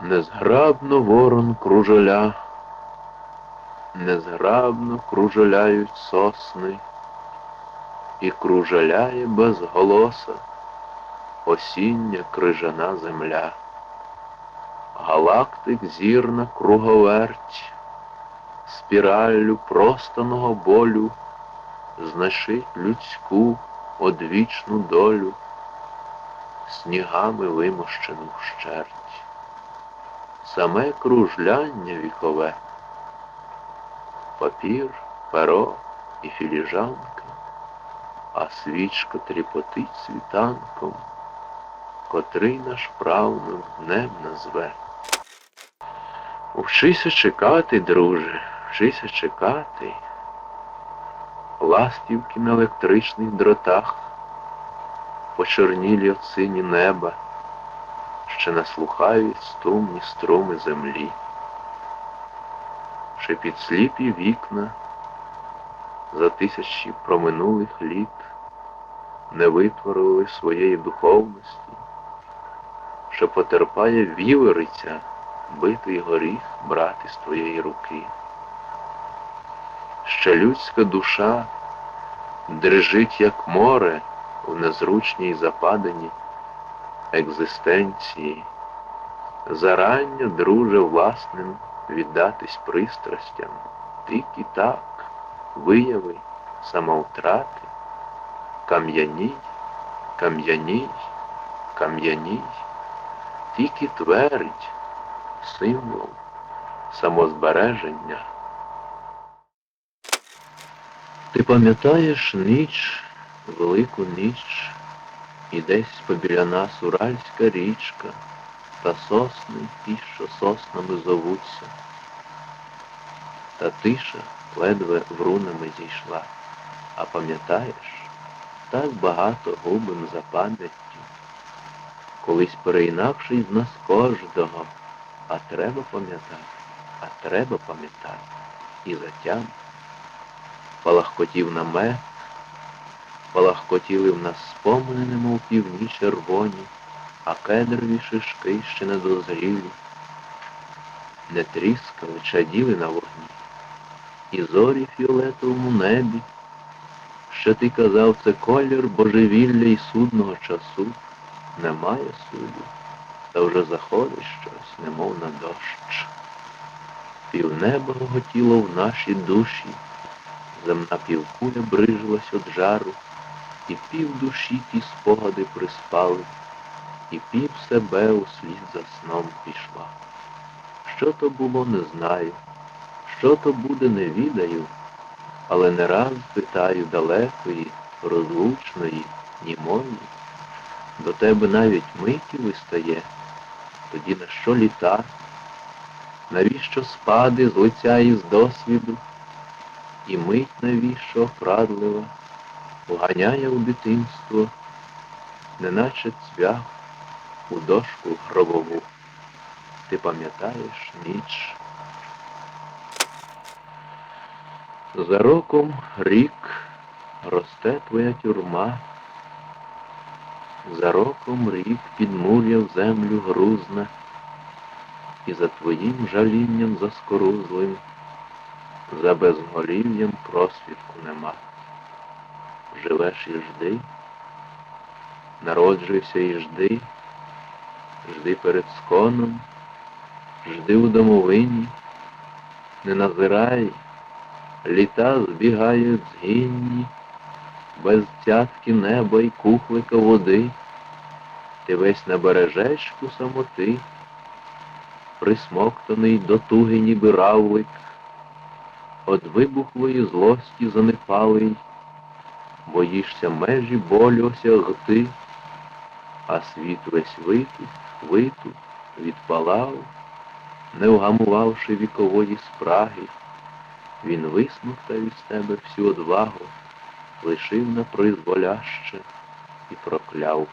Незграбно ворон кружоля, незграбно кружоляють сосни, і кружоляє безголоса осіння крижана земля. Галактик зірна круговерть, спіраллю простаного болю. Знашить людську одвічну долю, снігами вимощену вщерть. Саме кружляння вікове, папір, перо і філіжанка, а свічка тріпотить світанком, котрий наш правнук днем назве. Вчися чекати, друже, вчися чекати. Ластівки на електричних дротах, почорнілі от сині неба, ще наслухають струмні струми землі, ще підсліпі вікна за тисячі проминулих літ не витворили своєї духовності, що потерпає вівериця битий горіх брати з твоєї руки. Ще людська душа дрижить, як море в незручній западині екзистенції, зарання, друже, власним віддатись пристрастям, тільки так, вияви самовтрати, кам'яній, кам'яній, кам'яній, тільки твердь, символ самозбереження. Ти пам'ятаєш ніч, велику ніч, і десь побіля нас Уральська річка, та сосни ті, що соснами зовуться. Та тиша ледве врунами зійшла. А пам'ятаєш, так багато губим за пам'яттю, колись переінакший з нас кожного, а треба пам'ятати, а треба пам'ятати і затям палахкотів намет, палахкотіли в нас спомини, немов півні червоні, а кедрові шишки ще не дозрілі, не тріскали, чаділи на вогні. І зорі фіолетовому небі, що ти казав, це колір божевілля і судного часу, немає суду, та вже заходить щось, немов на дощ. Півнеба гоготіло в нашій душі, земна півкуля брижилась од жару, і пів душі ті спогади приспали, і пів себе услід за сном пішла. Що то було, не знаю, що то буде, не відаю, але не раз питаю далекої, розлучної, німої. До тебе навіть миті вистає, тоді на що літа? Навіщо спади з лиця і з досвіду? І мить навіщо прадлива, вганяє у дитинство, неначе цвях у дошку гробову. Ти пам'ятаєш ніч. За роком рік росте твоя тюрма, за роком рік підмур'я в землю грузне, і за твоїм жалінням заскорузлим за безголів'ям просвідку нема. Живеш і жди, народжуйся і жди, жди перед сконом, жди у домовині, не назирай, літа збігають згінні, без цятки неба й кухлика води, ти весь на бережечку самоти, присмоктаний до туги ніби равлик, От вибухлої злості занепалий, боїшся межі болю осягти, а світ весь виту, виту, відпалав, не вгамувавши вікової спраги, він висмоктав із тебе всю одвагу, лишив на призволяще і прокляв.